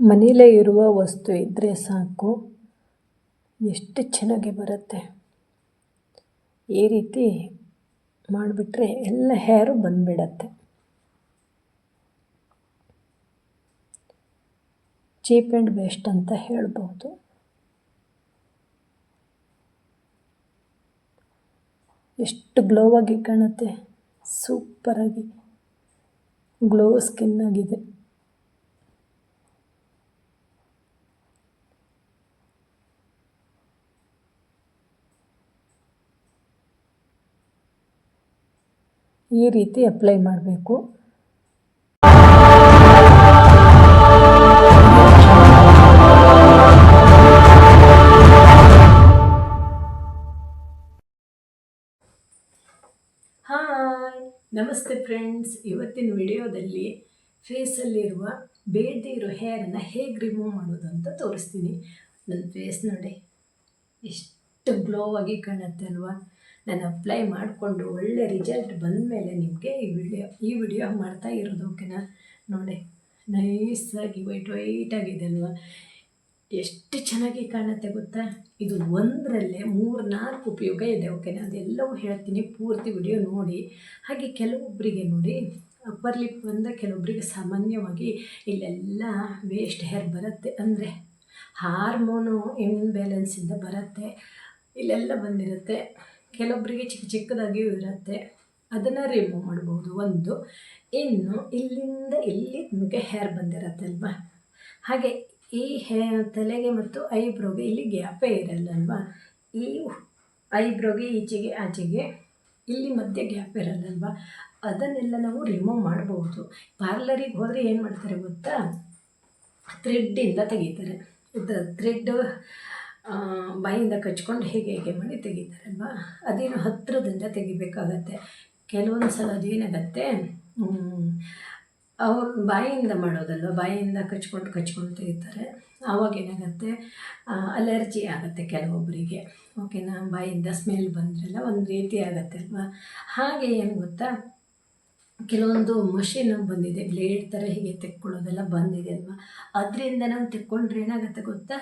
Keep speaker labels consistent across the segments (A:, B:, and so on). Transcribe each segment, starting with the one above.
A: ಮನೇಲೇ ಇರುವ ವಸ್ತು ಇದ್ದರೆ ಸಾಕು. ಎಷ್ಟು ಚೆನ್ನಾಗಿ ಬರುತ್ತೆ. ಈ ರೀತಿ ಮಾಡಿಬಿಟ್ರೆ ಎಲ್ಲ ಹೇರು ಬಂದುಬಿಡತ್ತೆ. ಚೀಪ್ ಆ್ಯಂಡ್ ಬೆಸ್ಟ್ ಅಂತ ಹೇಳ್ಬೋದು. ಎಷ್ಟು ಗ್ಲೋವಾಗಿ ಕಾಣುತ್ತೆ. ಸೂಪರಾಗಿ. ಗ್ಲೋ ಸ್ಕಿನ್ ಆಗಿದೆ. ಈ ರೀತಿ ಅಪ್ಲೈ ಮಾಡಬೇಕು. ಹಾಯ್ ನಮಸ್ತೆ ಫ್ರೆಂಡ್ಸ್ ಇವತ್ತಿನ ವಿಡಿಯೋದಲ್ಲಿ ಫೇಸಲ್ಲಿರುವ ಬೇಡದೇ ಇರೋ ಹೇರನ್ನು ಹೇಗೆ ರಿಮೂವ್ ಮಾಡೋದು ಅಂತ ತೋರಿಸ್ತೀನಿ. ನನ್ನ ಫೇಸ್ ನೋಡಿ, ಎಷ್ಟು ಆಗಿ ಕಾಣುತ್ತೆ ಅಲ್ವಾ? ನಾನು ಅಪ್ಲೈ ಮಾಡಿಕೊಂಡು ಒಳ್ಳೆ ರಿಸಲ್ಟ್ ಬಂದ ಮೇಲೆ ನಿಮಗೆ ಈ ವಿಡಿಯೋ ಈ ವಿಡಿಯೋ ಮಾಡ್ತಾ ಇರೋದು ಓಕೆನಾ ನೋಡಿ ನೈಸಾಗಿ ವೈಟ್ ವೈಟ್ ಆಗಿದೆ ಅಲ್ವಾ? ಎಷ್ಟು ಚೆನ್ನಾಗಿ ಕಾಣುತ್ತೆ ಗೊತ್ತಾ? ಇದು ಒಂದರಲ್ಲೇ ಮೂರು ನಾಲ್ಕು ಉಪಯೋಗ ಇದೆ ಓಕೆನಾ ಅದೆಲ್ಲವೂ ಹೇಳ್ತೀನಿ, ಪೂರ್ತಿ ವಿಡಿಯೋ ನೋಡಿ. ಹಾಗೆ ಕೆಲವೊಬ್ಬರಿಗೆ ನೋಡಿ ಅಪ್ಪರ್ ಲಿಪ್ ಬಂದರೆ ಕೆಲವೊಬ್ಬರಿಗೆ ಸಾಮಾನ್ಯವಾಗಿ ಇಲ್ಲೆಲ್ಲ ವೇಸ್ಟ್ ಹೇರ್ ಬರುತ್ತೆ. ಅಂದರೆ ಹಾರ್ಮೋನು ಇನ್ಬ್ಯಾಲೆನ್ಸಿಂದ ಬರುತ್ತೆ, ಇಲ್ಲೆಲ್ಲ ಬಂದಿರುತ್ತೆ. ಕೆಲವೊಬ್ಬರಿಗೆ ಚಿಕ್ಕ ಚಿಕ್ಕದಾಗಿಯೂ ಇರುತ್ತೆ. ಅದನ್ನು ರಿಮೂವ್ ಮಾಡ್ಬೋದು. ಒಂದು, ಇನ್ನು ಇಲ್ಲಿಂದ ಇಲ್ಲಿ ನಿಮಗೆ ಹೇರ್ ಬಂದಿರತ್ತೆ ಅಲ್ವಾ ಹಾಗೆ ಈ ಹೇ ತಲೆಗೆ ಮತ್ತು ಐಬ್ರೋಗೆ ಇಲ್ಲಿ ಗ್ಯಾಪೇ ಇರಲ್ಲಲ್ವಾ? ಈ ಐಬ್ರೋಗೆ ಈಚೆಗೆ, ಆಚೆಗೆ ಇಲ್ಲಿ ಮಧ್ಯೆ ಗ್ಯಾಪ್ ಇರಲ್ಲಲ್ವಾ? ಅದನ್ನೆಲ್ಲ ನಾವು ರಿಮೂವ್ ಮಾಡ್ಬೋದು. ಪಾರ್ಲರಿಗೆ ಹೋದರೆ ಏನು ಮಾಡ್ತಾರೆ ಗೊತ್ತಾ? ಥ್ರೆಡ್ಡಿಂದ ತೆಗಿತಾರೆ. ಥ್ರೆಡ್ಡು ಥ್ರೆಡ್ ಬಾಯಿಂದ ಕಚ್ಕೊಂಡು ಹೇಗೆ ಹೇಗೆ ಮಾಡಿ ತೆಗಿತಾರಲ್ವಾ? ಅದೇನು ಹತ್ತಿರದಿಂದ ತೆಗಿಬೇಕಾಗತ್ತೆ. ಕೆಲವೊಂದು ಸಲ ಅದೇನಾಗತ್ತೆ? ಅವ್ರು ಬಾಯಿಯಿಂದ ಮಾಡೋದಲ್ವ? ಬಾಯಿಯಿಂದ ಕಚ್ಕೊಂಡು ಕಚ್ಕೊಂಡು ತೆಗಿತಾರೆ. ಆವಾಗ ಏನಾಗುತ್ತೆ? ಅಲರ್ಜಿ ಆಗುತ್ತೆ ಕೆಲವೊಬ್ಬರಿಗೆ ಓಕೆನಾ ಬಾಯಿಂದ ಸ್ಮೆಲ್ ಬಂದ್ರೆಲ್ಲ ಒಂದು ರೀತಿ ಆಗುತ್ತೆ ಅಲ್ವಾ? ಹಾಗೆ ಏನು ಗೊತ್ತಾ? ಕೆಲವೊಂದು ಮಷಿನ್ ಬಂದಿದೆ. ಬ್ಲೇಡ್ ಥರ ಹೀಗೆ ತೆಕ್ಕೊಳ್ಳೋದೆಲ್ಲ ಬಂದಿದೆ ಅಲ್ವಾ? ಅದರಿಂದ ನಾವು ತೆಕ್ಕೊಂಡ್ರೆ ಏನಾಗುತ್ತೆ ಗೊತ್ತಾ?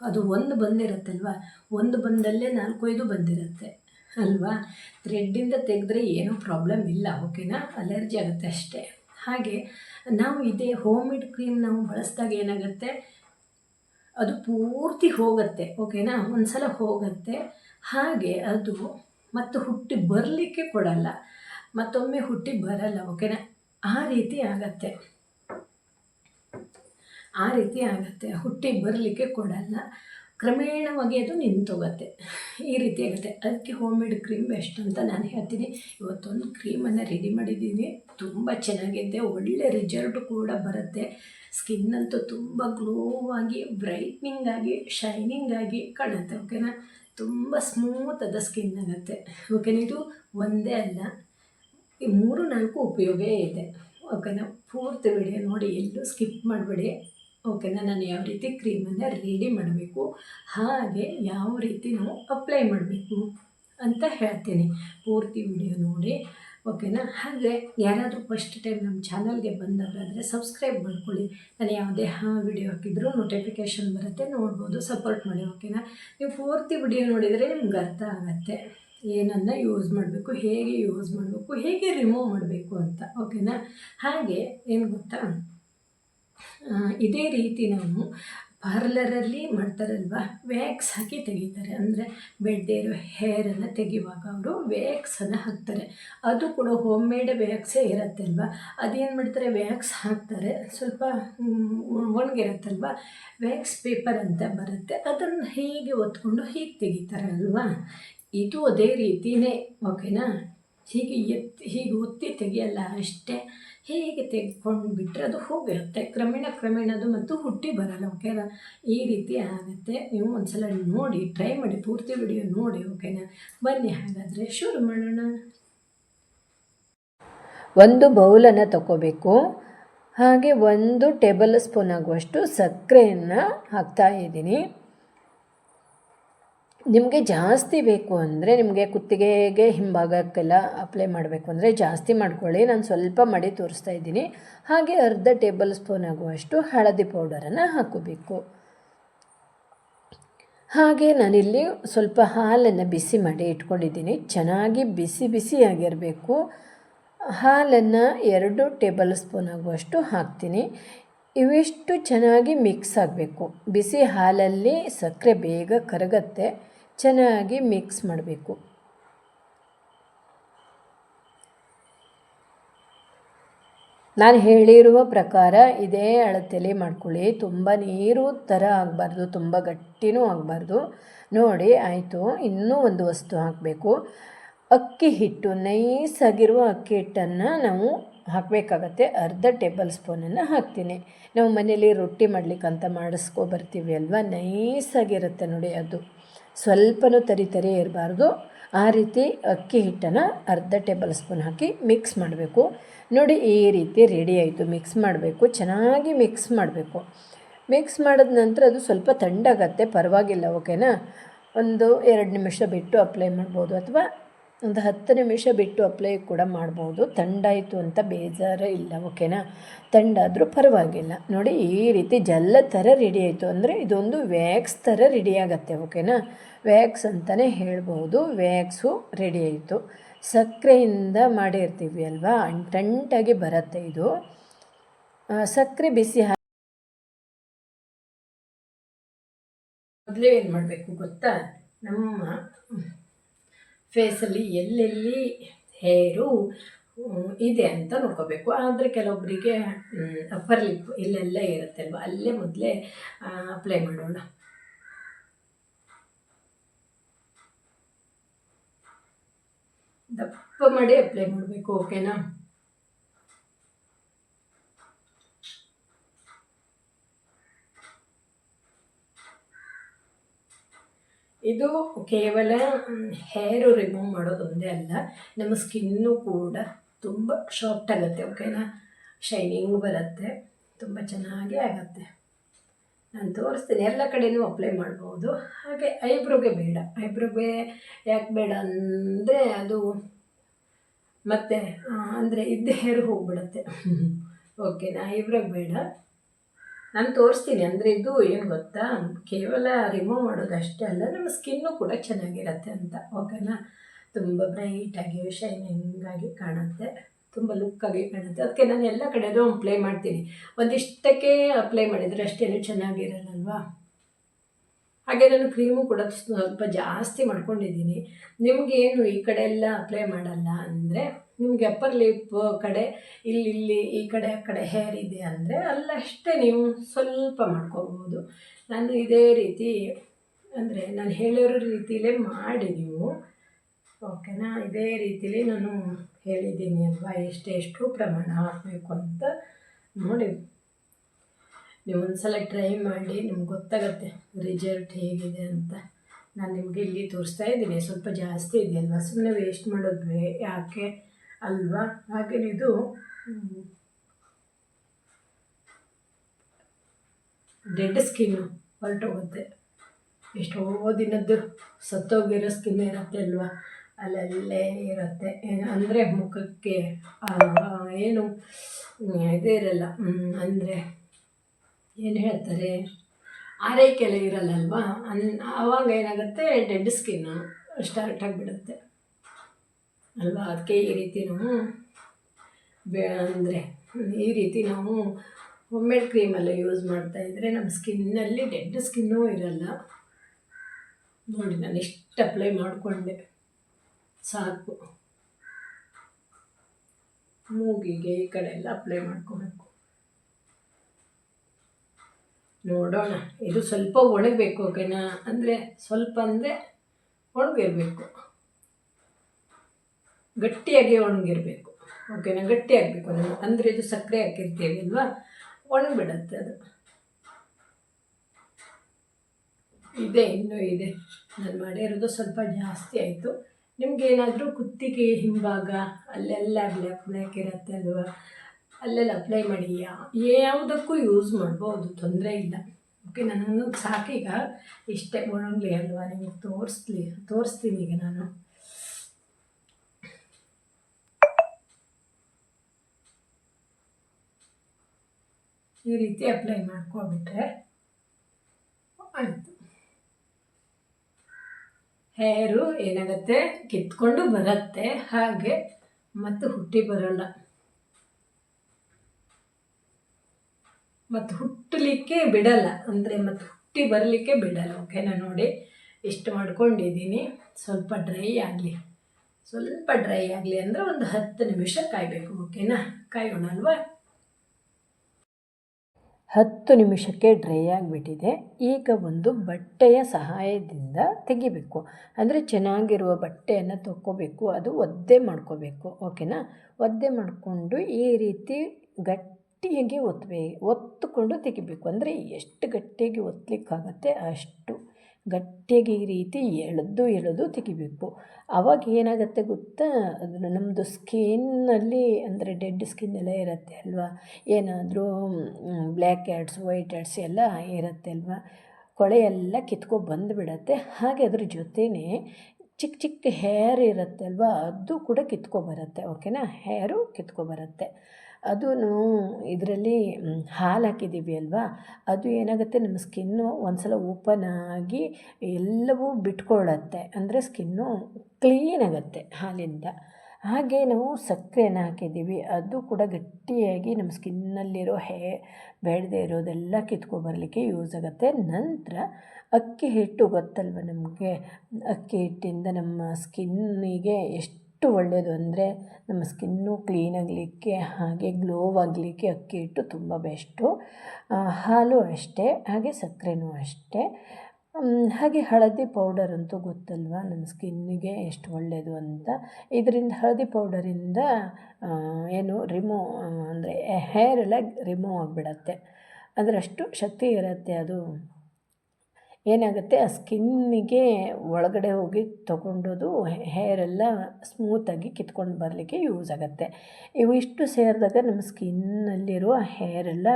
A: ಅದು ಒಂದು ಬಂದಿರುತ್ತಲ್ವಾ? ಒಂದು ಬಂದಲ್ಲೇ ನಾಲ್ಕೈದು ಬಂದಿರುತ್ತೆ, ಅಲ್ವಾ? ಥ್ರೆಡ್ಡಿಂದ ತೆಗೆದ್ರೆ ಏನೂ ಪ್ರಾಬ್ಲಮ್ ಇಲ್ಲ ಓಕೆನಾ ಅಲರ್ಜಿ ಆಗುತ್ತೆ ಅಷ್ಟೇ. ಹಾಗೆ ನಾವು ಇದೇ ಹೋಮ್ ಮೇಡ್ ಕ್ರೀಮ್ ನಾವು ಬಳಸಿದಾಗ ಏನಾಗುತ್ತೆ? ಅದು ಪೂರ್ತಿ ಹೋಗುತ್ತೆ ಓಕೆನಾ ಒಂದು ಸಲ ಹೋಗುತ್ತೆ. ಹಾಗೆ ಅದು ಮತ್ತು ಹುಟ್ಟಿ ಬರಲಿಕ್ಕೆ ಕೊಡಲ್ಲ. ಮತ್ತೊಮ್ಮೆ ಹುಟ್ಟಿ ಬರಲ್ಲ ಓಕೆನಾ ಆ ರೀತಿ ಆಗತ್ತೆ. ಆ ರೀತಿ ಆಗುತ್ತೆ. ಹುಟ್ಟಿ ಬರಲಿಕ್ಕೆ ಕೊಡಲ್ಲ. ಕ್ರಮೇಣವಾಗಿ ಅದು ನಿಂತೋಗುತ್ತೆ. ಈ ರೀತಿ ಆಗುತ್ತೆ. ಅದಕ್ಕೆ ಹೋಮ್ ಮೇಡ್ ಕ್ರೀಮ್ ಬೆಸ್ಟ್ ಅಂತ ನಾನು ಹೇಳ್ತೀನಿ. ಇವತ್ತೊಂದು ಕ್ರೀಮನ್ನು ರೆಡಿ ಮಾಡಿದ್ದೀನಿ. ತುಂಬ ಚೆನ್ನಾಗಿದೆ ಒಳ್ಳೆ ರಿಸಲ್ಟ್ ಕೂಡ ಬರುತ್ತೆ. ಸ್ಕಿನ್ ಅಂತೂ ತುಂಬ ಗ್ಲೋ ಆಗಿ ಬ್ರೈಟ್ನಿಂಗ್ ಆಗಿ ಶೈನಿಂಗ್ ಆಗಿ ಕಾಣುತ್ತೆ ಓಕೆನಾ ತುಂಬ ಸ್ಮೂತ್ ಅದ ಸ್ಕಿನ್ ಆಗುತ್ತೆ. ಓಕೆನಾ ಇದು ಒಂದೇ ಅಲ್ಲ. ಈ ಮೂರು ನಾಲ್ಕು ಉಪಯೋಗ ಇದೆ. ಓಕೆನಾ ಪೂರ್ತಿ ವಿಡಿಯೋ ನೋಡಿ ಎಲ್ಲೂ ಸ್ಕಿಪ್ ಮಾಡಬೇಡಿ. ಓಕೆನಾ ನಾನು ಯಾವ ರೀತಿ ಕ್ರೀಮನ್ನು ರೆಡಿ ಮಾಡಬೇಕು, ಹಾಗೆ ಯಾವ ರೀತಿ ನಾವು ಅಪ್ಲೈ ಮಾಡಬೇಕು ಅಂತ ಹೇಳ್ತೀನಿ. ಪೂರ್ತಿ ವಿಡಿಯೋ ನೋಡಿ ಓಕೆನಾ ಹಾಗೆ ಯಾರಾದರೂ ಫಸ್ಟ್ ಟೈಮ್ ನಮ್ಮ ಚಾನಲ್ಗೆ ಬಂದವರಾದರೆ ಸಬ್ಸ್ಕ್ರೈಬ್ ಮಾಡ್ಕೊಳ್ಳಿ. ನಾನು ಯಾವುದೇ, ಹಾ ವಿಡಿಯೋ ಹಾಕಿದರೂ ನೋಟಿಫಿಕೇಷನ್ ಬರುತ್ತೆ, ನೋಡ್ಬೋದು ಸಪೋರ್ಟ್ ಮಾಡಿ ಓಕೆನಾ ನೀವು ಪೂರ್ತಿ ವಿಡಿಯೋ ನೋಡಿದರೆ ನಿಮ್ಗೆ ಅರ್ಥ ಆಗುತ್ತೆ. ಏನನ್ನು ಯೂಸ್ ಮಾಡಬೇಕು, ಹೇಗೆ ಯೂಸ್ ಮಾಡಬೇಕು, ಹೇಗೆ ರಿಮೂವ್ ಮಾಡಬೇಕು ಅಂತ ಓಕೆನಾ ಹಾಗೆ, ಏನು ಗೊತ್ತಾ? ಇದೇ ರೀತಿ ನಾವು ಪಾರ್ಲರಲ್ಲಿ ಮಾಡ್ತಾರಲ್ವ? ವ್ಯಾಕ್ಸ್ ಹಾಕಿ ತೆಗಿತಾರೆ. ಅಂದರೆ ಬೆಡ್ಡೇರು ಇರೋ ಹೇರನ್ನು ತೆಗೆಯುವಾಗ ಅವರು ವ್ಯಾಕ್ಸನ್ನು ಹಾಕ್ತಾರೆ. ಅದು ಕೂಡ ಹೋಮ್ ಮೇಡ್ ವ್ಯಾಕ್ಸೇ ಇರುತ್ತೆ ಅಲ್ವಾ ಅದೇನು ಮಾಡ್ತಾರೆ? ವ್ಯಾಕ್ಸ್ ಹಾಕ್ತಾರೆ. ಸ್ವಲ್ಪ ಒಣಗಿರುತ್ತಲ್ವ? ವ್ಯಾಕ್ಸ್ ಪೇಪರ್ ಅಂತ ಬರುತ್ತೆ. ಅದನ್ನು ಹೀಗೆ ಒತ್ಕೊಂಡು ಹೀಗೆ ತೆಗಿತಾರೆ ಅಲ್ವಾ? ಇದು ಅದೇ ರೀತಿಯೇ ಓಕೆನಾ ಹೀಗೆ ಎತ್ತಿ, ಹೀಗೆ ಒತ್ತಿ ತೆಗಿಯಲ್ಲ ಅಷ್ಟೇ. ಹೀಗೆ ತೆಗೆದುಕೊಂಡು ಬಿಟ್ಟರೆ ಅದು ಹೋಗಿರುತ್ತೆ. ಕ್ರಮೇಣ ಕ್ರಮೇಣ ಅದು ಮತ್ತು ಹುಟ್ಟಿ ಬರಲ್ಲ ಓಕೆನಾ ಈ ರೀತಿ ಆಗುತ್ತೆ. ನೀವು ಒಂದ್ಸಲ ನೋಡಿ ಟ್ರೈ ಮಾಡಿ, ಪೂರ್ತಿ ವಿಡಿಯೋ ನೋಡಿ ಓಕೆನಾ ಬನ್ನಿ ಹಾಗಾದರೆ, ಶುರು ಮಾಡೋಣ. ಒಂದು ಬೌಲನ್ನು ತಗೋಬೇಕು ಹಾಗೆ ಒಂದು ಟೇಬಲ್ ಸ್ಪೂನ್ ಆಗುವಷ್ಟು ಸಕ್ಕರೆಯನ್ನು ಹಾಕ್ತಾ ಇದ್ದೀನಿ.
B: ನಿಮಗೆ ಜಾಸ್ತಿ ಬೇಕು ಅಂದರೆ ನಿಮಗೆ ಕುತ್ತಿಗೆಗೆ ಹಿಂಭಾಗಕ್ಕೆಲ್ಲ ಅಪ್ಲೈ ಮಾಡಬೇಕು ಅಂದರೆ ಜಾಸ್ತಿ ಮಾಡ್ಕೊಳ್ಳಿ. ನಾನು ಸ್ವಲ್ಪ ಮಾಡಿ ತೋರಿಸ್ತಾ ಇದ್ದೀನಿ. ಹಾಗೆ ಅರ್ಧ ಟೇಬಲ್ ಸ್ಪೂನ್ ಆಗುವಷ್ಟು ಹಳದಿ ಪೌಡರನ್ನು ಹಾಕೋಬೇಕು. ಹಾಗೆ ನಾನಿಲ್ಲಿ ಸ್ವಲ್ಪ ಹಾಲನ್ನು ಬಿಸಿ ಮಾಡಿ ಇಟ್ಕೊಂಡಿದ್ದೀನಿ. ಚೆನ್ನಾಗಿ ಬಿಸಿ ಬಿಸಿಯಾಗಿರಬೇಕು ಹಾಲನ್ನು ಎರಡು ಟೇಬಲ್ ಸ್ಪೂನ್ ಆಗುವಷ್ಟು ಹಾಕ್ತೀನಿ. ಇವಿಷ್ಟು ಚೆನ್ನಾಗಿ ಮಿಕ್ಸ್ ಆಗಬೇಕು. ಬಿಸಿ ಹಾಲಲ್ಲಿ ಸಕ್ಕರೆ ಬೇಗ ಕರಗತ್ತೆ. ಚೆನ್ನಾಗಿ ಮಿಕ್ಸ್ ಮಾಡಬೇಕು. ನಾನು ಹೇಳಿರುವ ಪ್ರಕಾರ ಇದೇ ಅಳತೆಯಲ್ಲಿ ಮಾಡ್ಕೊಳ್ಳಿ. ತುಂಬ ನೀರು ಥರ ಆಗಬಾರ್ದು, ತುಂಬ ಗಟ್ಟಿನೂ ಆಗಬಾರ್ದು. ನೋಡಿ, ಆಯಿತು. ಇನ್ನೂ ಒಂದು ವಸ್ತು ಹಾಕಬೇಕು. ಅಕ್ಕಿ ಹಿಟ್ಟು, ನೈಸಾಗಿರುವ ಅಕ್ಕಿ ಹಿಟ್ಟನ್ನು ನಾವು ಹಾಕಬೇಕಾಗತ್ತೆ. ಅರ್ಧ ಟೇಬಲ್ ಸ್ಪೂನನ್ನು ಹಾಕ್ತೀನಿ. ನಾವು ಮನೇಲಿ ರೊಟ್ಟಿ ಮಾಡಲಿಕ್ಕಂತ ಮಾಡಿಸ್ಕೊ ಬರ್ತೀವಿ ಅಲ್ವಾ? ನೈಸಾಗಿರುತ್ತೆ ನೋಡಿ ಅದು. ಸ್ವಲ್ಪನೂ ತರಿ ತರಿ ಇರಬಾರ್ದು. ಆ ರೀತಿ ಅಕ್ಕಿ ಹಿಟ್ಟನ್ನು ಅರ್ಧ ಟೇಬಲ್ ಸ್ಪೂನ್ ಹಾಕಿ ಮಿಕ್ಸ್ ಮಾಡಬೇಕು. ನೋಡಿ ಈ ರೀತಿ ರೆಡಿ ಆಯಿತು. ಮಿಕ್ಸ್ ಮಾಡಬೇಕು. ಚೆನ್ನಾಗಿ ಮಿಕ್ಸ್ ಮಾಡಬೇಕು. ಮಿಕ್ಸ್ ಮಾಡಿದ ನಂತರ ಅದು ಸ್ವಲ್ಪ ತಣ್ಣಗಾಗತ್ತೆ. ಪರವಾಗಿಲ್ಲ, ಓಕೆನಾ? ಒಂದು ಎರಡು ನಿಮಿಷ ಬಿಟ್ಟು ಅಪ್ಲೈ ಮಾಡ್ಬೋದು. ಅಥವಾ ಒಂದು ಹತ್ತು ನಿಮಿಷ ಬಿಟ್ಟು ಅಪ್ಲೈ ಕೂಡ ಮಾಡ್ಬೋದು. ತಂಡಾಯಿತು ಅಂತ ಬೇಜಾರೇ ಇಲ್ಲ ಓಕೆನಾ ತಂಡಾದರೂ ಪರವಾಗಿಲ್ಲ. ನೋಡಿ, ಈ ರೀತಿ ಜಲ್ಲ ಥರ ರೆಡಿ ಆಯಿತು ಅಂದರೆ ಇದೊಂದು ವ್ಯಾಕ್ಸ್ ಥರ ರೆಡಿ ಆಗುತ್ತೆ ಓಕೆನಾ ವ್ಯಾಕ್ಸ್ ಅಂತಲೇ ಹೇಳ್ಬೋದು. ವ್ಯಾಕ್ಸು ರೆಡಿ ಆಯಿತು. ಸಕ್ಕರೆಯಿಂದ ಮಾಡಿರ್ತೀವಿ ಅಲ್ವಾ? ಅಂಟಂಟಾಗಿ ಬರುತ್ತೆ ಇದು. ಸಕ್ಕರೆ ಬಿಸಿ
A: ಮೊದಲೇ ಏನು ಮಾಡಬೇಕು ಗೊತ್ತಾ? ನಮ್ಮ ಫೇಸಲ್ಲಿ ಎಲ್ಲೆಲ್ಲಿ ಹೇರು ಇದೆ ಅಂತ ನೋಡ್ಕೋಬೇಕು. ಆದರೆ ಕೆಲವೊಬ್ಬರಿಗೆ ಅಪ್ಪರ್ ಲಿಪ್ ಇಲ್ಲೆಲ್ಲ ಇರುತ್ತೆ ಅಲ್ವಾ? ಅಲ್ಲೇ ಮೊದಲೇ ಅಪ್ಲೈ ಮಾಡೋಣ. ದಪ್ಪ ಮಾಡಿ ಅಪ್ಲೈ ಮಾಡಬೇಕು ಓಕೆನಾ ಇದು ಕೇವಲ ಹೇರು ರಿಮೂವ್ ಮಾಡೋದೊಂದೇ ಅಲ್ಲ, ನಮ್ಮ ಸ್ಕಿನ್ನು ಕೂಡ ತುಂಬ ಶಾರ್ಟ್ ಆಗುತ್ತೆ ಓಕೆನಾ ಶೈನಿಂಗ್ ಬರುತ್ತೆ, ತುಂಬ ಚೆನ್ನಾಗಿ ಆಗುತ್ತೆ. ನಾನು ತೋರಿಸ್ತೀನಿ, ಎಲ್ಲ ಕಡೆಯೂ ಅಪ್ಲೈ ಮಾಡ್ಬೋದು. ಹಾಗೆ ಐಬ್ರೋಗೆ ಬೇಡ. ಐಬ್ರೋಗೆ ಯಾಕೆ ಬೇಡ ಅಂದರೆ ಅದು ಮತ್ತೆ ಅಂದರೆ ಇದ್ದ ಹೇರು ಹೋಗ್ಬಿಡುತ್ತೆ. ಓಕೆನಾ ಐಬ್ರೋಗೆ ಬೇಡ. ನಾನು ತೋರಿಸ್ತೀನಿ, ಅಂದರೆ ಇದು ಏನು ಗೊತ್ತಾ? ಕೇವಲ ರಿಮೂವ್ ಮಾಡೋದಷ್ಟೇ ಅಲ್ಲ, ನಮ್ಮ ಸ್ಕಿನ್ನು ಕೂಡ ಚೆನ್ನಾಗಿರತ್ತೆ ಅಂತ ಓಕೆನಾ ತುಂಬ ಬ್ರೈಟಾಗಿ ಶೈನಿಂಗಾಗಿ ಕಾಣುತ್ತೆ, ತುಂಬ ಲುಕ್ಕಾಗಿ ಕಾಣುತ್ತೆ. ಅದಕ್ಕೆ ನಾನು ಎಲ್ಲ ಕಡೆಯೂ ಅಪ್ಲೈ ಮಾಡ್ತೀನಿ. ಒಂದಿಷ್ಟಕ್ಕೆ ಅಪ್ಲೈ ಮಾಡಿದರೆ ಅಷ್ಟೇನು ಚೆನ್ನಾಗಿರಲ್ಲಲ್ವಾ? ಹಾಗೆ ನಾನು ಕ್ರೀಮು ಕೂಡ ಸ್ವಲ್ಪ ಜಾಸ್ತಿ ಮಾಡ್ಕೊಂಡಿದ್ದೀನಿ. ನಿಮಗೇನು ಈ ಕಡೆ ಎಲ್ಲ ಅಪ್ಲೈ ಮಾಡಲ್ಲ ಅಂದರೆ? ನಿಮಗೆ ಅಪ್ಪರ್ ಲಿಪ್ ಕಡೆ, ಇಲ್ಲಿ ಇಲ್ಲಿ, ಈ ಕಡೆ, ಆ ಕಡೆ ಹೇರ್ ಇದೆ ಅಂದರೆ ಅಲ್ಲಷ್ಟೇ ನೀವು ಸ್ವಲ್ಪ ಮಾಡ್ಕೋಬೋದು ನಾನು ಇದೇ ರೀತಿ, ಅಂದರೆ ನಾನು ಹೇಳಿರೋ ರೀತಿಯಲ್ಲೇ ಮಾಡಿ ನೀವು. ಓಕೆನಾ ಇದೇ ರೀತಿಲಿ ನಾನು ಹೇಳಿದ್ದೀನಿ ಅಲ್ವಾ? ಎಷ್ಟೆಷ್ಟು ಪ್ರಮಾಣ ಹಾಕಬೇಕು ಅಂತ ನೋಡಿ. ನೀವು ಒಂದು ಸಲ ಟ್ರೈ ಮಾಡಿ, ನಿಮ್ಗೆ ಗೊತ್ತಾಗತ್ತೆ ರಿಸಲ್ಟ್ ಹೇಗಿದೆ ಅಂತ. ನಾನು ನಿಮಗೆ ಇಲ್ಲಿ ತೋರಿಸ್ತಾ ಇದ್ದೀನಿ. ಸ್ವಲ್ಪ ಜಾಸ್ತಿ ಇದೆ ಅಲ್ವಾ? ಸುಮ್ಮನೆ ವೇಸ್ಟ್ ಮಾಡೋದು ಯಾಕೆ? ಅಲ್ವಾ? ಹಾಗೆ ಇದು. ಡೆಡ್ ಸ್ಕಿನ್ನು ಹೊರಟೋಗುತ್ತೆ ಎಷ್ಟೋ ದಿನದ್ದು ಸತ್ತೋಗಿರೋ ಸ್ಕಿನ್ ಇರುತ್ತೆ ಅಲ್ವಾ? ಅಲ್ಲಲ್ಲೇ ಇರುತ್ತೆ. ಅಂದರೆ ಮುಖಕ್ಕೆ ಏನು, ಇದೇ ಇರಲ್ಲ. ಅಂದರೆ ಏನು ಹೇಳ್ತಾರೆ? ಆರೈಕೆಲ್ಲ ಇರಲ್ಲಲ್ವಾ ಅನ್, ಆವಾಗ ಏನಾಗುತ್ತೆ? ಡೆಡ್ ಸ್ಕಿನ್ನು ಸ್ಟಾರ್ಟ್ ಆಗಿಬಿಡುತ್ತೆ. ಅಲ್ವಾ? ಅದಕ್ಕೆ ಈ ರೀತಿ ನಾವು ಬೇ ಅಂದರೆ ಈ ರೀತಿ ನಾವು ಹೋಮ್ಮೇಡ್ ಕ್ರೀಮೆಲ್ಲ ಯೂಸ್ ಮಾಡ್ತಾ ಇದ್ದರೆ ನಮ್ಮ ಸ್ಕಿನ್ನಲ್ಲಿ ಡೆಡ್ ಸ್ಕಿನ್ನೂ ಇರಲ್ಲ. ನೋಡಿ, ನಾನು ಇಷ್ಟು ಅಪ್ಲೈ ಮಾಡಿಕೊಂಡೆ. ಸಾಕು. ಮೂಗಿಗೆ ಈ ಕಡೆ ಎಲ್ಲ ಅಪ್ಲೈ ಮಾಡ್ಕೋಬೇಕು. ನೋಡೋಣ. ಇದು ಸ್ವಲ್ಪ ಒಣಗಬೇಕು, ಓಕೆನಾ? ಅಂದರೆ ಸ್ವಲ್ಪ ಅಂದರೆ ಒಣಗಿರಬೇಕು. ಗಟ್ಟಿಯಾಗಿ ಒಣಗಿರಬೇಕು. ಓಕೆನಾ ಗಟ್ಟಿಯಾಗಬೇಕು ನಾವು ಅಂದರೆ ಇದು ಸಕ್ಕರೆ ಹಾಕಿರ್ತೀವಿ ಅಲ್ವಾ? ಒಣಗಿಬಿಡತ್ತೆ ಅದು. ಇದೆ, ಇನ್ನೂ ಇದೆ. ನಾನು ಮಾಡಿರೋದು ಸ್ವಲ್ಪ ಜಾಸ್ತಿ ಆಯಿತು. ನಿಮಗೇನಾದರೂ ಕುತ್ತಿಗೆ ಹಿಂಭಾಗ, ಅಲ್ಲೆಲ್ಲ ಬ್ಲ್ಯಾಕ್ ಬ್ಲ್ಯಾಕ್ ಇರುತ್ತೆ ಅಲ್ವಾ? ಅಲ್ಲೆಲ್ಲ ಅಪ್ಲೈ ಮಾಡಿ, ಯಾವುದಕ್ಕೂ ಯೂಸ್ ಮಾಡ್ಬೋದು, ತೊಂದರೆ ಇಲ್ಲ. ಓಕೆ ನಾನು ಸಾಕೀಗ ಇಷ್ಟೇ, ಒಣಗಲಿ ಅಲ್ವಾ? ನಿಮಗೆ ತೋರಿಸ್ಲಿ, ತೋರಿಸ್ತೀನಿ ಈಗ ನಾನು. ಈ ರೀತಿ ಅಪ್ಲೈ ಮಾಡ್ಕೊಬಿಟ್ರೆ ಆಯಿತು. ಹೇರು ಏನಾಗುತ್ತೆ? ಕಿತ್ಕೊಂಡು ಬರುತ್ತೆ. ಹಾಗೆ ಮತ್ತು ಹುಟ್ಟಿ ಬರೋಲ್ಲ. ಮತ್ತು ಹುಟ್ಟಲಿಕ್ಕೆ ಬಿಡಲ್ಲ. ಅಂದರೆ ಮತ್ತು ಹುಟ್ಟಿ ಬರಲಿಕ್ಕೆ ಬಿಡಲ್ಲ. ಓಕೆನಾ? ನೋಡಿ, ಇಷ್ಟು ಮಾಡ್ಕೊಂಡಿದ್ದೀನಿ. ಸ್ವಲ್ಪ ಡ್ರೈ ಆಗಲಿ. ಸ್ವಲ್ಪ ಡ್ರೈ ಆಗಲಿ ಅಂದರೆ ಒಂದು ಹತ್ತು ನಿಮಿಷ ಕಾಯಬೇಕು. ಓಕೆನಾ? ಕಾಯೋಣ ಅಲ್ವಾ
B: ಹತ್ತು ನಿಮಿಷಕ್ಕೆ ಡ್ರೈ ಆಗಿಬಿಟ್ಟಿದೆ. ಈಗ ಒಂದು ಬಟ್ಟೆಯ ಸಹಾಯದಿಂದ ತೆಗಿಬೇಕು. ಅಂದರೆ ಚೆನ್ನಾಗಿರುವ ಬಟ್ಟೆಯನ್ನು ತಗೋಬೇಕು ಅದು ಒದ್ದೆ ಮಾಡ್ಕೋಬೇಕು. ಓಕೆನಾ? ಒದ್ದೆ ಮಾಡಿಕೊಂಡು ಈ ರೀತಿ ಗಟ್ಟಿಯಾಗಿ ಒತ್ತಬೇ ಒತ್ತುಕೊಂಡು ತೆಗಿಬೇಕು. ಅಂದರೆ ಎಷ್ಟು ಗಟ್ಟಿಯಾಗಿ ಒತ್ತಲಿಕ್ಕಾಗತ್ತೆ ಅಷ್ಟು ಗಟ್ಟಿಯಾಗಿ ಈ ರೀತಿ ಎಳೆದು ಎಳೆದು ತೆಗಿಬೇಕು. ಆವಾಗ ಏನಾಗುತ್ತೆ ಗೊತ್ತಾ? ಅದನ್ನು ನಮ್ಮದು ಸ್ಕಿನ್ನಲ್ಲಿ, ಅಂದರೆ ಡೆಡ್ ಸ್ಕಿನ್ ಎಲ್ಲ ಇರುತ್ತೆ ಅಲ್ವಾ? ಏನಾದರೂ ಬ್ಲ್ಯಾಕ್ ಹ್ಯಾಡ್ಸ್, ವೈಟ್ ಹ್ಯಾಡ್ಸ್ ಎಲ್ಲ ಇರುತ್ತೆ ಅಲ್ವಾ? ಕೊಳೆ ಎಲ್ಲ ಕಿತ್ಕೊ ಬಂದುಬಿಡತ್ತೆ. ಹಾಗೆ ಅದ್ರ ಜೊತೆನೇ ಚಿಕ್ಕ ಚಿಕ್ಕ ಹೇರ್ ಇರುತ್ತೆ ಅಲ್ವಾ? ಅದು ಕೂಡ ಕಿತ್ಕೊ ಬರುತ್ತೆ ಓಕೆನಾ ಹೇರು ಕಿತ್ಕೊ ಅದು ಇದರಲ್ಲಿ ಹಾಲು ಹಾಕಿದ್ದೀವಿ ಅಲ್ವಾ? ಅದು ಏನಾಗುತ್ತೆ, ನಮ್ಮ ಸ್ಕಿನ್ನು ಒಂದು ಸಲ ಓಪನ್ ಆಗಿ ಎಲ್ಲವೂ ಬಿಟ್ಕೊಳ್ಳುತ್ತೆ. ಅಂದರೆ ಸ್ಕಿನ್ನು ಕ್ಲೀನ್ ಆಗುತ್ತೆ ಹಾಲಿಂದ. ಹಾಗೆ ನಾವು ಸಕ್ಕರೆನ ಹಾಕಿದ್ದೀವಿ. ಅದು ಕೂಡ ಗಟ್ಟಿಯಾಗಿ ನಮ್ಮ ಸ್ಕಿನ್ನಲ್ಲಿರೋ ಹೇ, ಬೆಳೆದೇ ಇರೋದೆಲ್ಲ ಕಿತ್ಕೊಬರಲಿಕ್ಕೆ ಯೂಸ್ ಆಗುತ್ತೆ. ನಂತರ ಅಕ್ಕಿ ಹಿಟ್ಟು ಗೊತ್ತಲ್ವ ನಮಗೆ? ಅಕ್ಕಿ ಹಿಟ್ಟಿಂದ ನಮ್ಮ ಸ್ಕಿನ್ನಿಗೆ ಎಷ್ಟು ಒಳ್ಳೆಯದು ಅಂದರೆ ನಮ್ಮ ಸ್ಕಿನ್ನು ಕ್ಲೀನ್ ಆಗಲಿಕ್ಕೆ ಹಾಗೆ ಗ್ಲೋ ಆಗಲಿಕ್ಕೆ ಅಕ್ಕಿ ಹಿಟ್ಟು ತುಂಬ ಬೆಸ್ಟು. ಹಾಲು ಅಷ್ಟೇ, ಹಾಗೆ ಸಕ್ಕರೆನೂ ಅಷ್ಟೇ. ಹಾಗೆ ಹಳದಿ ಪೌಡರ್ ಅಂತೂ ಗೊತ್ತಲ್ವ? ನಮ್ಮ ಸ್ಕಿನ್ನಿಗೆ ಎಷ್ಟು ಒಳ್ಳೆಯದು ಅಂತ. ಇದರಿಂದ ಹಳದಿ ಪೌಡರಿಂದ ಏನು ರಿಮೂವ್ ಅಂದರೆ ಹೇರ್ ಎಲ್ಲ ರಿಮೂವ್ ಆಗಿಬಿಡತ್ತೆ. ಅದರಷ್ಟು ಶಕ್ತಿ ಇರುತ್ತೆ ಅದು. ಏನಾಗುತ್ತೆ? ಆ ಸ್ಕಿನ್ನಿಗೆ ಒಳಗಡೆ ಹೋಗಿ ತೊಗೊಂಡೋದು ಹೇರೆಲ್ಲ ಸ್ಮೂತಾಗಿ ಕಿತ್ಕೊಂಡು ಬರಲಿಕ್ಕೆ ಯೂಸ್ ಆಗುತ್ತೆ. ಇವು ಇಷ್ಟು ಸೇರಿದಾಗ ನಮ್ಮ ಸ್ಕಿನ್ನಲ್ಲಿರುವ ಹೇರೆಲ್ಲ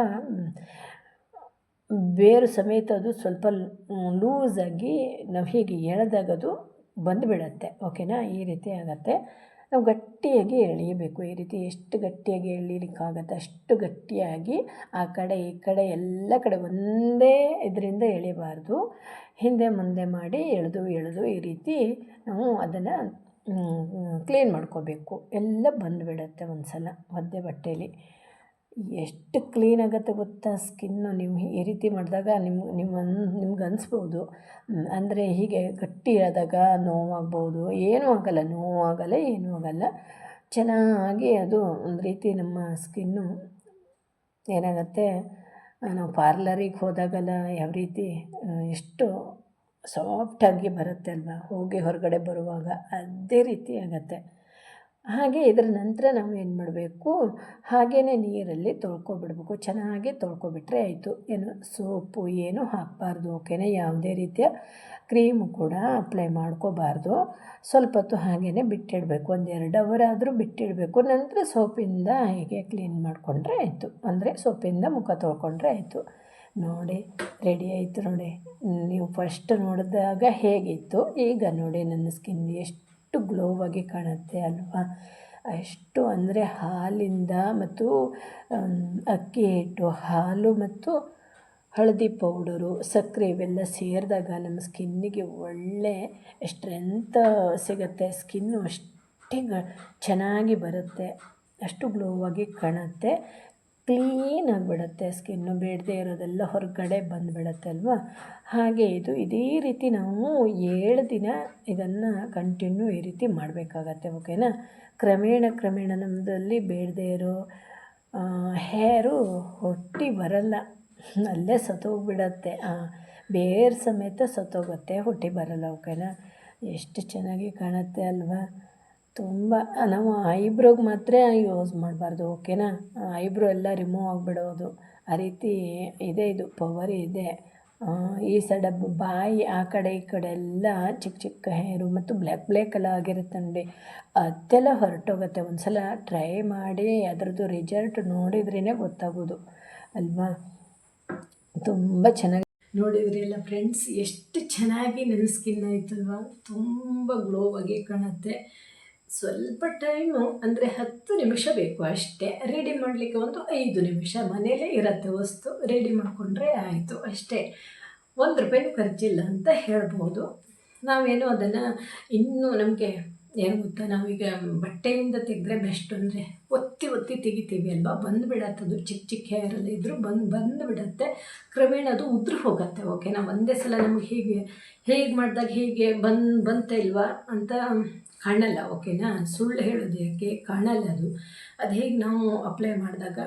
B: ಬೇರು ಸಮೇತ ಅದು ಸ್ವಲ್ಪ ಲೂಸಾಗಿ ನಾವು ಹೀಗೆ ಎಳೆದಾಗ ಅದು ಬಂದುಬಿಡತ್ತೆ. ಓಕೆನಾ ಈ ರೀತಿ ಆಗುತ್ತೆ. ನಾವು ಗಟ್ಟಿಯಾಗಿ ಎಳೆಯಬೇಕು. ಈ ರೀತಿ ಎಷ್ಟು ಗಟ್ಟಿಯಾಗಿ ಎಳೀಲಿಕ್ಕಾಗತ್ತೆ ಅಷ್ಟು ಗಟ್ಟಿಯಾಗಿ ಆ ಕಡೆ, ಈ ಕಡೆ, ಎಲ್ಲ ಕಡೆ ಒಂದೇ ಇದರಿಂದ ಎಳಿಬಾರ್ದು ಹಿಂದೆ ಮುಂದೆ ಮಾಡಿ ಎಳೆದು ಎಳೆದು ಈ ರೀತಿ ನಾವು ಅದನ್ನು ಕ್ಲೀನ್ ಮಾಡ್ಕೋಬೇಕು. ಎಲ್ಲ ಬಂದುಬಿಡತ್ತೆ ಒಂದು ಸಲ ಒದ್ದೆ ಬಟ್ಟೇಲಿ. ಎಷ್ಟು ಕ್ಲೀನ್ ಆಗುತ್ತೆ ಗೊತ್ತಾ ಸ್ಕಿನ್ನು ನೀವು ಈ ರೀತಿ ಮಾಡಿದಾಗ ನಿಮ್ಮ ನಿಮ್ಮ ನಿಮ್ಗೆ ಅನಿಸ್ಬೋದು. ಅಂದರೆ ಹೀಗೆ ಗಟ್ಟಿ ಆದಾಗ ನೋವಾಗ್ಬೋದು. ಏನೂ ಆಗೋಲ್ಲ, ನೋವಾಗಲ್ಲ, ಏನೂ ಆಗಲ್ಲ. ಚೆನ್ನಾಗಿ ಅದು ಒಂದು ರೀತಿ ನಮ್ಮ ಸ್ಕಿನ್ನು ಏನಾಗತ್ತೆ? ನಾವು ಪಾರ್ಲರಿಗೆ ಹೋದಾಗೆಲ್ಲ ಯಾವ ರೀತಿ ಎಷ್ಟು ಸಾಫ್ಟಾಗಿ ಬರುತ್ತೆ ಅಲ್ವಾ? ಹೋಗಿ ಹೊರಗಡೆ ಬರುವಾಗ ಅದೇ ರೀತಿ ಆಗುತ್ತೆ. ಹಾಗೆ ಇದರ ನಂತರ ನಾವು ಏನು ಮಾಡಬೇಕು? ಹಾಗೆಯೇ ನೀರಲ್ಲಿ ತೊಳ್ಕೊಬಿಡ್ಬೇಕು. ಚೆನ್ನಾಗಿ ತೊಳ್ಕೊಬಿಟ್ರೆ ಆಯಿತು. ಏನು ಸೋಪು ಏನು ಹಾಕಬಾರ್ದು, ಓಕೆನಾ? ಯಾವುದೇ ರೀತಿಯ ಕ್ರೀಮು ಕೂಡ ಅಪ್ಲೈ ಮಾಡ್ಕೋಬಾರ್ದು. ಸ್ವಲ್ಪ ಹೊತ್ತು ಹಾಗೆಯೇ ಬಿಟ್ಟಿಡಬೇಕು. ಒಂದೆರಡು ಅವರ್ ಆದರೂ ಬಿಟ್ಟಿಡಬೇಕು. ನಂತರ ಸೋಪಿಂದ ಹೀಗೆ ಕ್ಲೀನ್ ಮಾಡಿಕೊಂಡ್ರೆ ಆಯಿತು. ಅಂದರೆ ಸೋಪಿಂದ ಮುಖ ತೊಳ್ಕೊಂಡ್ರೆ ಆಯಿತು. ನೋಡಿ, ರೆಡಿ ಆಯಿತು ನೋಡಿ. ನೀವು ಫಸ್ಟ್ ನೋಡಿದಾಗ ಹೇಗಿತ್ತು? ಈಗ ನೋಡಿ, ನನ್ನ ಸ್ಕಿನ್ ಎಷ್ಟು ಎಷ್ಟು ಆಗಿ ಕಾಣುತ್ತೆ ಅಲ್ವಾ? ಎಷ್ಟು ಅಂದರೆ ಹಾಲಿಂದ ಮತ್ತು ಅಕ್ಕಿ ಹಿಟ್ಟು, ಹಾಲು ಮತ್ತು ಹಳದಿ ಪೌಡರು, ಸಕ್ಕರೆ ಇವೆಲ್ಲ ಸೇರಿದಾಗ ನಮ್ಮ ಸ್ಕಿನ್ನಿಗೆ ಒಳ್ಳೆ ಸ್ಟ್ರೆಂತ್ ಸಿಗುತ್ತೆ. ಸ್ಕಿನ್ನು ಅಷ್ಟೇ ಚೆನ್ನಾಗಿ ಬರುತ್ತೆ. ಅಷ್ಟು ಗ್ಲೋವಾಗಿ ಕಾಣುತ್ತೆ. ಕ್ಲೀನ್ ಆಗಿಬಿಡತ್ತೆ, ಸ್ಕಿನ್ನು ಬೇಡದೇ ಇರೋದೆಲ್ಲ ಹೊರಗಡೆ ಬಂದುಬಿಡತ್ತೆ ಅಲ್ವಾ? ಹಾಗೆ ಇದು ಇದೇ ರೀತಿ ನಾವು ಏಳು ದಿನ ಇದನ್ನು ಕಂಟಿನ್ಯೂ ಈ ರೀತಿ ಮಾಡಬೇಕಾಗತ್ತೆ, ಓಕೆನಾ? ಕ್ರಮೇಣ ಕ್ರಮೇಣ ನಮ್ಮದಲ್ಲಿ ಬೇಡದೇ ಇರೋ ಹೇರು ಹೊಟ್ಟಿ ಬರಲ್ಲ. ಅಲ್ಲೇ ಸತ್ತೋಗ್ಬಿಡತ್ತೆ. ಬೇರ್ ಸಮೇತ ಸತ್ತೋಗುತ್ತೆ, ಹೊಟ್ಟಿ ಬರಲ್ಲ, ಓಕೆನಾ? ಎಷ್ಟು ಚೆನ್ನಾಗಿ ಕಾಣುತ್ತೆ ಅಲ್ವಾ? ತುಂಬ, ನಾವು ಐಬ್ರೋಗೆ ಮಾತ್ರ ಯೂಸ್ ಮಾಡಬಾರ್ದು, ಓಕೆನಾ? ಐಬ್ರೋ ಎಲ್ಲ ರಿಮೂವ್ ಆಗಿಬಿಡೋದು. ಆ ರೀತಿ ಇದೆ ಇದು ಪವರ್ ಇದೆ. ಈ ಸೈಡ ಬಾಯಿ, ಆ ಕಡೆ ಈ ಕಡೆ ಎಲ್ಲ ಚಿಕ್ಕ ಚಿಕ್ಕ ಹೇರು ಮತ್ತು ಬ್ಲ್ಯಾಕ್ ಬ್ಲ್ಯಾಕ್ ಎಲ್ಲ ಆಗಿರುತ್ತೆ ನೋಡಿ. ಅದೆಲ್ಲ ಹೊರಟೋಗುತ್ತೆ. ಒಂದು ಸಲ ಟ್ರೈ ಮಾಡಿ, ಅದರದ್ದು ರಿಸಲ್ಟ್ ನೋಡಿದ್ರೇ ಗೊತ್ತಾಗೋದು, ಅಲ್ವಾ? ತುಂಬ ಚೆನ್ನಾಗಿ
A: ನೋಡಿದ್ರಲ್ಲ ಫ್ರೆಂಡ್ಸ್ ಎಷ್ಟು ಚೆನ್ನಾಗಿ ನನ್ನ ಸ್ಕಿನ್ ಆಯ್ತಲ್ವಾ? ತುಂಬ ಆಗಿ ಕಾಣುತ್ತೆ. ಸ್ವಲ್ಪ ಟೈಮು ಅಂದರೆ ಹತ್ತು ನಿಮಿಷ ಬೇಕು ಅಷ್ಟೇ. ರೆಡಿ ಮಾಡಲಿಕ್ಕೆ ಒಂದು ಐದು ನಿಮಿಷ ಮನೆಯಲ್ಲೇ ಇರತ್ತೆ ವಸ್ತು. ರೆಡಿ ಮಾಡಿಕೊಂಡ್ರೆ ಆಯಿತು ಅಷ್ಟೇ. ಒಂದು ರೂಪಾಯಿನೂ ಖರ್ಚಿಲ್ಲ ಅಂತ ಹೇಳ್ಬೋದು. ನಾವೇನು ಅದನ್ನು ಇನ್ನೂ ನಮಗೆ ಏನು ಗೊತ್ತಾ, ನಾವೀಗ ಬಟ್ಟೆಯಿಂದ ತೆಗೆದ್ರೆ ಬೆಸ್ಟ್ ಅಂದರೆ ಒತ್ತಿ ಒತ್ತಿ ತೆಗಿತೀವಿ ಅಲ್ವಾ? ಬಂದುಬಿಡತ್ತದು ಚಿಕ್ಕ ಚಿಕ್ಕ ಹೇರಲ್ಲಿ ಇದ್ದರೂ ಬಂದು ಬಂದುಬಿಡತ್ತೆ. ಕ್ರಮೇಣ ಅದು ಉದುರು ಹೋಗುತ್ತೆ ನಾವು ಒಂದೇ ಸಲ ನಮಗೆ ಹೀಗೆ ಹೇಗೆ ಮಾಡಿದಾಗ ಹೀಗೆ ಬಂದು ಬಂತೆ ಇಲ್ವಾ ಅಂತ ಕಾಣಲ್ಲ, ಓಕೆನಾ? ಸುಳ್ಳು ಹೇಳೋದು ಯಾಕೆ? ಕಾಣಲ್ಲ ಅದು. ಅದು ಹೇಗೆ ನಾವು ಅಪ್ಲೈ ಮಾಡಿದಾಗ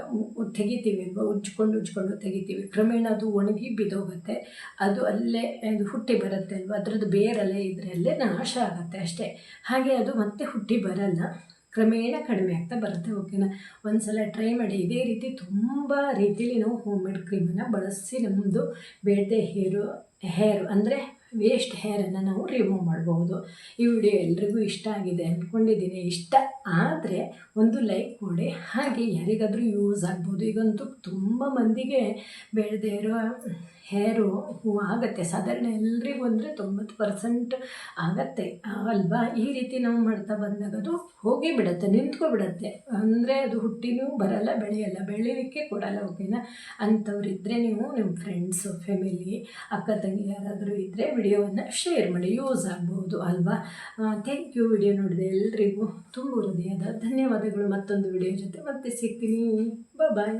A: ತೆಗಿತೀವಿ ಅಲ್ವಾ? ಉಜ್ಕೊಂಡು ಉಜ್ಕೊಂಡು ತೆಗಿತೀವಿ. ಕ್ರಮೇಣ ಅದು ಒಣಗಿ ಬಿದ್ದೋಗುತ್ತೆ ಅದು ಅಲ್ಲೇ ಅದು ಹುಟ್ಟಿ ಬರುತ್ತೆ ಅಲ್ವಾ? ಅದರದ್ದು ಬೇರಲ್ಲೇ ಅಲ್ಲೇ ನಾಶ ಆಗುತ್ತೆ ಅಷ್ಟೇ. ಹಾಗೆ ಅದು ಮತ್ತೆ ಹುಟ್ಟಿ ಬರಲ್ಲ. ಕ್ರಮೇಣ ಕಡಿಮೆ ಆಗ್ತಾ ಬರುತ್ತೆ, ಓಕೆನಾ? ಒಂದು ಸಲ ಟ್ರೈ ಮಾಡಿ. ಇದೇ ರೀತಿ ತುಂಬ ರೀತಿಲಿ ನಾವು ಹೋಮ್ ಮೇಡ್ ಕ್ರೀಮನ್ನು ಬಳಸಿ ನಮ್ಮದು ಬೇಡದೆ ಹೇರು, ಹೇರ್ ಅಂದರೆ ವೇಸ್ಟ್ ಹೇರನ್ನು ನಾವು ರಿಮೂವ್ ಮಾಡ್ಬೋದು. ಈ ವಿಡಿಯೋ ಎಲ್ರಿಗೂ ಇಷ್ಟ ಆಗಿದೆ ಅಂದ್ಕೊಂಡಿದ್ದೀನಿ ಇಷ್ಟ ಆದರೆ ಒಂದು ಲೈಕ್ ಕೊಡಿ ಹಾಗೆ ಯಾರಿಗಾದರೂ ಯೂಸ್ ಆಗ್ಬೋದು. ಈಗಂತೂ ತುಂಬ ಮಂದಿಗೆ ಬೇಡದೇ ಇರೋ ಹೇರು ಹೂ ಆಗುತ್ತೆ. ಸಾಧಾರಣ ಎಲ್ರಿಗೂ ಅಂದರೆ ತೊಂಬತ್ತು ಪರ್ಸೆಂಟ್ ಆಗತ್ತೆ. ಅಲ್ವಾ? ಈ ರೀತಿ ನಾವು ಮಾಡ್ತಾ ಬಂದಾಗ ಅದು ಹೋಗಿ ಬಿಡುತ್ತೆ ನಿಂತ್ಕೊಬಿಡತ್ತೆ ಅಂದರೆ ಅದು ಹುಟ್ಟಿನೂ ಬರಲ್ಲ, ಬೆಳೆಯಲ್ಲ. ಬೆಳೀಲಿಕ್ಕೆ ಕೊಡಲ್ಲ, ಓಕೆನಾ? ಅಂಥವ್ರಿದ್ದರೆ ನೀವು ನಿಮ್ಮ ಫ್ರೆಂಡ್ಸು ಫ್ಯಾಮಿಲಿ ಅಕ್ಕ ತಂಗಿ ಯಾರಾದರೂ ಇದ್ದರೆ ವಿಡಿಯೋವನ್ನು ಶೇರ್ ಮಾಡಿ ಯೂಸ್ ಆಗ್ಬೋದು, ಅಲ್ವಾ? ಥ್ಯಾಂಕ್ ಯು ವಿಡಿಯೋ ನೋಡಿದೆ ಎಲ್ರಿಗೂ ತುಂಬ ಹೃದಯದ ಧನ್ಯವಾದಗಳು. ಮತ್ತೊಂದು ವಿಡಿಯೋ ಜೊತೆ ಮತ್ತೆ ಸಿಗ್ತೀನಿ. ಬಾಯ್